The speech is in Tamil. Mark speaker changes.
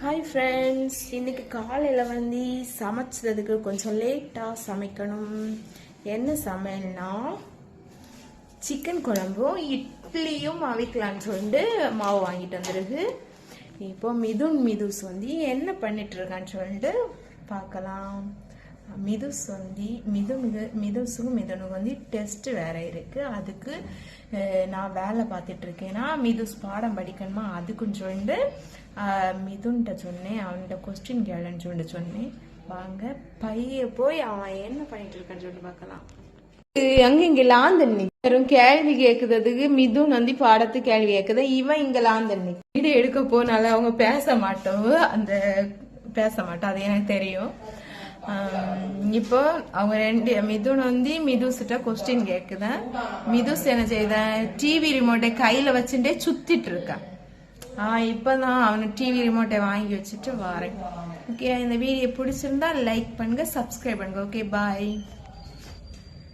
Speaker 1: ஹாய் ஃப்ரெண்ட்ஸ் இன்னைக்கு காலையில் வந்து சமைச்சதுக்கு கொஞ்சம் லேட்டாக சமைக்கணும். என்ன சமையல்னா சிக்கன் குழம்பும் இட்லியும் அவிக்கலான்னு சொல்லிட்டு மாவு வாங்கிட்டு வந்துருக்கு. இப்போ மிதுன் மிதுஸ் வந்து என்ன பண்ணிட்டு இருக்கான்னு சொல்லிட்டு பார்க்கலாம். மிதுஸ் வந்து மிது மிது மிதுஸுக்கும் மிதுனுக்கும் வந்து டெஸ்ட் வேற இருக்கு. அதுக்கு நான் வேலை பார்த்துட்டு இருக்கேன்னா மிதுஸ் பாடம் படிக்கணுமா? அதுக்குன்னு சொல்லிட்டு அஹ், மிதுன்கிட்ட சொன்னேன். அவன்கிட்ட கொஸ்டின் கேளுன்னு சொல்லிட்டு சொன்னேன். வாங்க பைய போய் அவன் என்ன பண்ணிட்டு இருக்கான்னு சொல்லிட்டு பார்க்கலாம். அங்க இங்க லாந்தண்ணி? வெறும் கேள்வி கேக்குறதுக்கு மிதுன் வந்து பாடத்து கேள்வி கேக்குது. இவன் இங்க லாந்தண்ணி. வீடு எடுக்க போனால அவங்க பேச மாட்டோம் அந்த பேச மாட்டோம் அது எனக்கு தெரியும். இப்போ அவங்க ரெண்டு மிதுன் வந்து மிதுஸ்கிட்ட கொஸ்டின் கேக்குதேன் மிதுஸ் என்ன செய்த? டிவி ரிமோட்டை கையில வச்சுட்டே சுத்திட்டு இருக்கான் ஆ இப்பதான் அவனுக்கு டிவி ரிமோட்டை வாங்கி வச்சுட்டு வரேன் ஓகே இந்த வீடியோ பிடிச்சிருந்தா லைக் பண்ணுங்க சப்ஸ்கிரைப் பண்ணுங்க. Okay bye